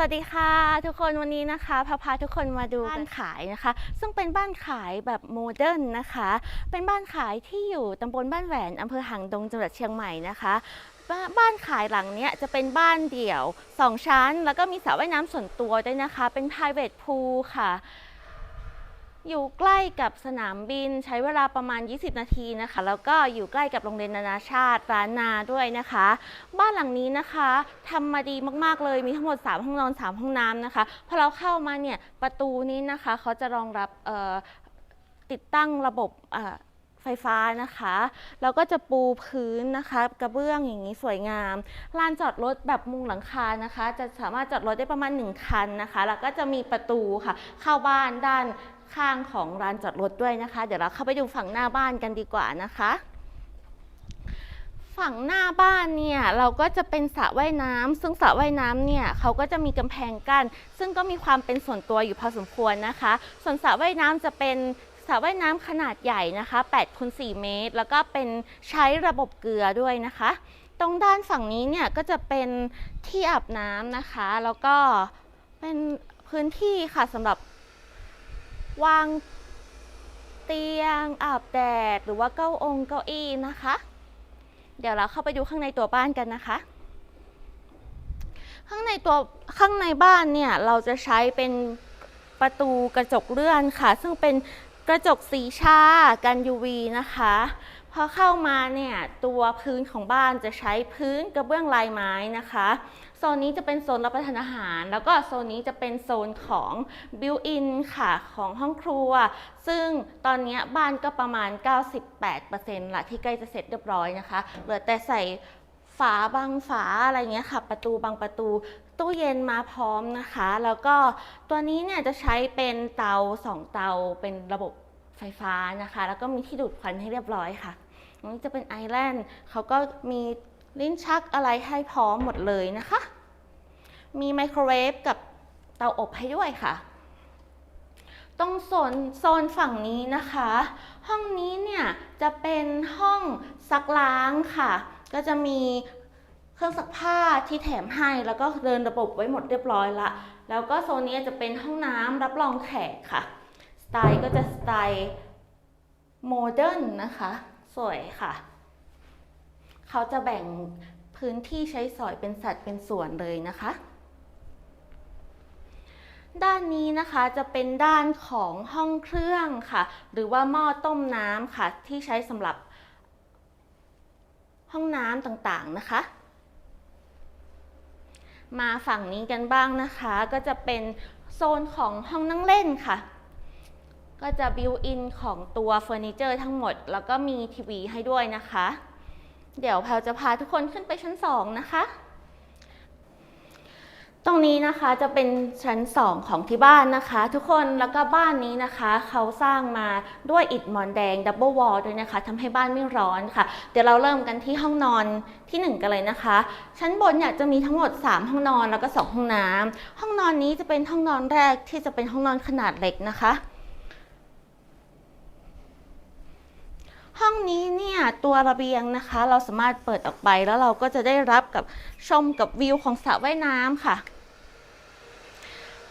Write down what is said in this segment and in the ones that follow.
สวัสดีค่ะทุกคนวันนี้นะคะพาพาทุกคนมาดูบ้านขายนะคะ ซึ่งเป็นบ้านขายแบบโมเดิร์นนะคะ เป็นบ้านขายที่อยู่ตำบลบ้านแหวนอำเภอหางดงจังหวัดเชียงใหม่นะคะบ้าบ้านขายหลังเนี้ยจะเป็นบ้านเดี่ยว 2 ชั้น แล้วก็มีสระว่ายน้ำส่วนตัวด้วยนะคะ เป็น private pool ค่ะ อยู่ใกล้กับสนามบินใช้เวลาประมาณ 20 นาทีนะคะ แล้วก็อยู่ใกล้กับโรงเรียนนานาชาติร้านนาด้วยนะคะ บ้านหลังนี้นะคะทำมาดีมากๆเลยมีทั้งหมด 3 ห้องนอน 3 ห้องน้ำนะคะพอเราเข้ามาเนี่ยประตูนี้นะคะเขาจะรองรับติดตั้งระบบไฟฟ้านะคะแล้วก็จะปูพื้นนะคะกระเบื้องอย่างนี้สวยงามลานจอดรถแบบมุงหลังคานะคะ จะสามารถจอดรถได้ประมาณ 1 คันนะคะ แล้วก็จะมีประตูค่ะ เข้าบ้านด้าน ข้างของลานจอดรถด้วยนะคะ เดี๋ยวเราเข้าไปดูฝั่งหน้าบ้านกันดีกว่านะคะ ฝั่งหน้าบ้านเนี่ยเราก็จะเป็นสระว่ายน้ำซึ่งสระว่ายน้ำเนี่ยเขาก็จะมีกำแพงกั้นซึ่งก็มีความเป็นส่วนตัวอยู่พอสมควรนะคะ ส่วนสระว่ายน้ำจะเป็นสระว่ายน้ำขนาดใหญ่นะคะ8คูณ4เมตร แล้วก็เป็นใช้ระบบเกลือด้วยนะคะ ตรงด้านฝั่งนี้เนี่ยก็จะเป็นที่อาบน้ำนะคะ แล้วก็เป็นพื้นที่ค่ะสำหรับ วางเตียงอาบแดดหรือว่าเก้าองเก้าอี้นะคะ เดี๋ยวเราเข้าไปดูข้างในตัวบ้านกันนะคะ ข้างในตัวข้างในบ้านเนี่ยเราจะใช้เป็นประตูกระจกเลื่อนค่ะ ซึ่งเป็น กระจกสีชากัน UV นะคะพอเข้ามาเนี่ยตัวพื้นของบ้านจะใช้พื้นกระเบื้องลายไม้นะคะโซนนี้จะเป็นโซนรับประทานอาหาร แล้วก็โซนนี้จะเป็นโซนของบิวอินค่ะของห้องครัว ซึ่งตอนนี้บ้านก็ประมาณ 98%ละที่ใกล้จะเสร็จเรียบร้อยนะคะเหลือแต่ใส่ ฝาบางฝาอะไรเงี้ยค่ะ ประตูบางประตูตู้เย็นมาพร้อมนะคะ แล้วก็ตัวนี้เนี่ยจะใช้เป็นเตา2เตาเป็นระบบไฟฟ้านะคะ แล้วก็มีที่ดูดควันให้เรียบร้อยค่ะตรงนี้จะเป็นไอแลนด์เขาก็มีลิ้นชักอะไรให้พร้อมหมดเลยนะคะ มีไมโครเวฟกับเตาอบให้ด้วยค่ะ ตรงโซนโซนฝั่งนี้นะคะ ห้องนี้เนี่ยจะเป็นห้องซักล้างค่ะ ก็จะมีเครื่องซักผ้าที่แถมให้แล้วก็เดินระบบไว้หมดเรียบร้อยละ แล้วก็โซนนี้จะเป็นห้องน้ำรับรองแขกค่ะ สไตล์ก็จะสไตล์โมเดิร์นนะคะ สวยค่ะ เขาจะแบ่งพื้นที่ใช้สอยเป็นสัดเป็นส่วนเลยนะคะ ด้านนี้นะคะจะเป็นด้านของห้องเครื่องค่ะ หรือว่าหม้อต้มน้ำค่ะ ที่ใช้สำหรับ ห้องน้ำต่างๆนะคะ มาฝั่งนี้กันบ้างนะคะ ก็จะเป็นโซนของห้องนั่งเล่นค่ะ ก็จะบิวอินของตัวเฟอร์นิเจอร์ทั้งหมด แล้วก็มีทีวีให้ด้วยนะคะ เดี๋ยวแพลจะพาทุกคนขึ้นไปชั้น 2 นะคะ ตรงนี้นะคะจะเป็นชั้น 2 ของที่บ้านนะคะ ทุกคนแล้วก็บ้านนี้นะคะเขาสร้างมาด้วยอิฐมอนแดงดับเบิลวอลด้วยนะคะทำให้บ้านไม่ร้อนค่ะ เดี๋ยวเราเริ่มกันที่ห้องนอนที่ 1 กันเลยนะคะ ชั้นบนเนี่ยจะมีทั้งหมด 3 ห้องนอนแล้วก็ 2 ห้องน้ำห้องนอนนี้จะเป็นห้องนอนแรกที่จะเป็นห้องนอนขนาดเล็กนะคะห้องนี้เนี่ยตัวระเบียงนะคะ เราสามารถเปิดออกไปแล้วเราก็จะได้รับกับชมกับวิวของสระว่ายน้ำค่ะ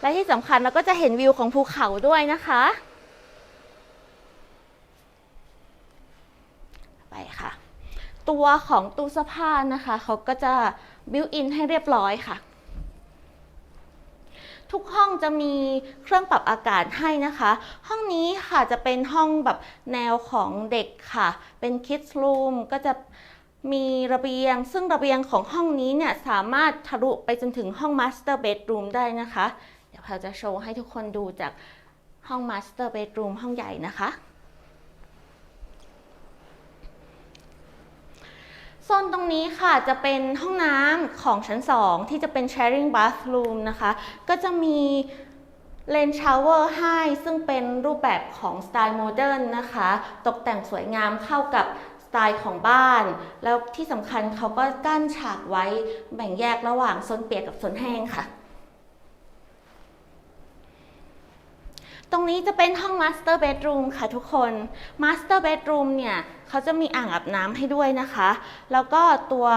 และที่สำคัญเราก็จะเห็นวิวของภูเขาด้วยนะคะ ไปค่ะ ตัวของตู้เสื้อผ้านะคะเขาก็จะบิวอินให้เรียบร้อยค่ะ ทุกห้องจะมีเครื่องปรับอากาศให้นะคะ ห้องนี้ค่ะจะเป็นห้องแบบแนวของเด็กค่ะ เป็น kids room ก็จะมีระเบียง ซึ่งระเบียงของห้องนี้เนี่ยสามารถทะลุไปจนถึงห้อง master bedroom ได้นะคะ เราจะโชว์ให้ทุกคนดูจากห้อง master bedroom ห้องใหญ่นะคะโซนตรงนี้ค่ะจะเป็นห้องน้ำของชั้น 2 ที่จะเป็น sharing bathroom นะคะ ก็จะมีเลนชาวเวอร์ให้ ซึ่งเป็นรูปแบบของสไตล์โมเดิร์นนะคะ ตกแต่งสวยงามเข้ากับสไตล์ของบ้าน แล้วที่สำคัญเขาก็กั้นฉากไว้แบ่งแยกระหว่างโซนเปียกกับโซนแห้งค่ะ ตรงนี้จะเป็นห้อง Master Bedroom ค่ะทุกคน Master Bedroom เนี่ยเขาจะมีอ่างอาบน้ำให้ด้วยนะคะ แล้วก็ตัว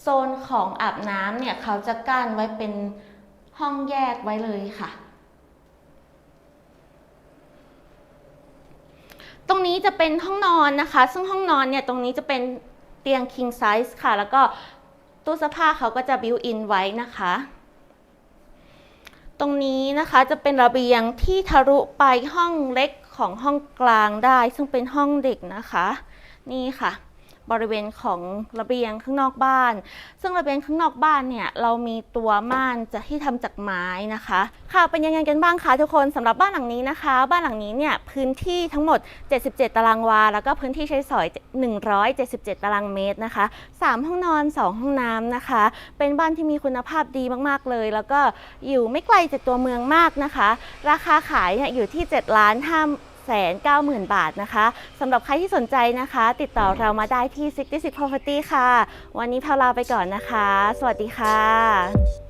โซนของอาบน้ำเนี่ยเขาจะกั้นไว้เป็นห้องแยกไว้เลยค่ะ ตรงนี้จะเป็นห้องนอนนะคะ ซึ่งห้องนอนเนี่ยตรงนี้จะเป็นเตียง king size ค่ะ แล้วก็ตู้เสื้อผ้าเขาก็จะ built in ไว้นะคะ ตรงนี้นะคะจะเป็นระเบียงที่ทะลุไปห้องเล็กของห้องกลางได้ ซึ่งเป็นห้องเด็กนะคะ นี่ค่ะ บริเวณของระเบียงข้างนอกบ้าน ซึ่งระเบียงข้างนอกบ้านเนี่ยเรามีตัวม่านจะที่ทำจากไม้นะคะ ค่ะเป็นยังไงกันบ้างคะทุกคนสำหรับบ้านหลังนี้นะคะ บ้านหลังนี้เนี่ยพื้นที่ทั้งหมด 77 ตารางวา แล้วก็พื้นที่ใช้สอย 177 ตารางเมตรนะคะ 3 ห้องนอน 2 ห้องน้ำนะคะ เป็นบ้านที่มีคุณภาพดีมากๆเลย แล้วก็อยู่ไม่ไกลจากตัวเมืองมากนะคะ ราคาขายเนี่ยอยู่ที่7ล้าน5 แสนเก้าหมื่นบาทนะคะสำหรับใครที่สนใจนะคะ ติดต่อเรามาได้ที่ 66 Property ค่ะ วันนี้พลวลาไปก่อนนะคะ สวัสดีค่ะ